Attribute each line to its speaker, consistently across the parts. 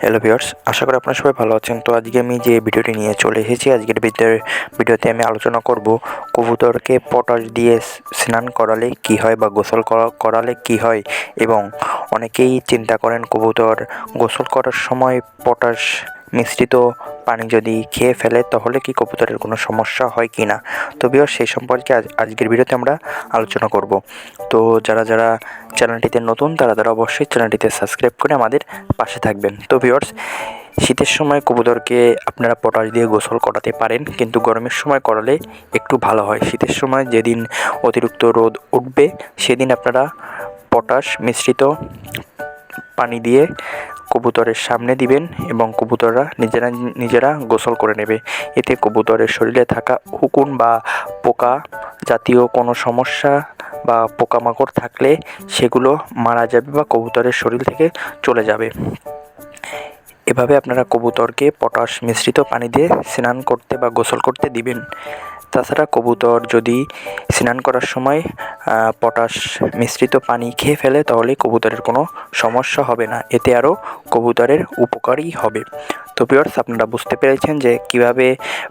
Speaker 1: Hello viewers আশা করি আপনারা সবাই ভালো আছেন। তো আজকে আমি যে ভিডিওটি নিয়ে চলে এসেছি, আজকের ভিডিওর ভিডিওতে আমি আলোচনা করব কবুতরকে পটাশ দিয়ে স্নান করালে কি হয় বা গোসল করা- করালে কি হয় এবং অনেকেই চিন্তা করেন কবুতর গোসল করার সময় পটাশ মিশ্রিত পানি যদি খেয়ে ফেলে, তাহলে কি কবুতরের কোনো সমস্যা হয় কি না? তো ভিউয়ার্স সেই সম্পর্কে আজ আজকের ভিডিওতে আমরা আলোচনা করব। তো যারা যারা চ্যানেলটিতে নতুন, তারা তারা অবশ্যই চ্যানেলটিতে সাবস্ক্রাইব করে আমাদের পাশে থাকবেন। তো ভিউয়ার্স, শীতের সময় কবুতরকে আপনারা পটাশ দিয়ে গোসল করাতে পারেন, কিন্তু গরমের সময় করালে একটু ভালো হয়। শীতের সময় যেদিন অতিরিক্ত রোদ উঠবে, সেদিন আপনারা পটাশ মিশ্রিত পানি দিয়ে কবুতরের সামনে দিবেন এবং কবুতররা নিজেরা নিজেরা গোসল করে নেবে। এতে কবুতরের শরীরে থাকা হুকুন বা পোকা জাতীয় কোনো সমস্যা বা পোকামাকড় থাকলে সেগুলো মারা যাবে বা কবুতরের শরীর থেকে চলে যাবে। এভাবে আপনারা কবুতরকে পটাশ মিশ্রিত পানি দিয়ে স্নান করতে বা গোসল করতে দিবেন? তাছাড়া কবুতর যদি স্নান করার সময় পটাশ মিশ্রিত পানি খেয়ে ফেলে, তাহলে কবুতরের কোনো সমস্যা হবে না। এতে আরও কবুতরের উপকারই হবে। তো ভিউয়ার্স আপনারা বুঝতে পেরেছেন যে কীভাবে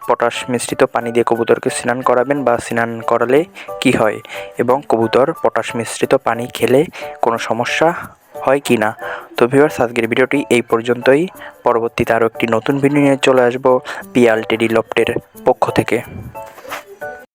Speaker 1: পটাশ মিশ্রিত পানি দিয়ে কবুতরকে স্নান করাবেন বা স্নান করালে কি হয়? এবং কবুতর পটাশ মিশ্রিত পানি খেলে কোনো সমস্যা হয় কি না? তো ভিউয়ার্স, আজকের ভিডিওটি এই পর্যন্তই। পরবর্তীতে আরও একটি নতুন ভিডিও নিয়ে চলে আসব পিয়াল টেডি লফটের পক্ষ থেকে।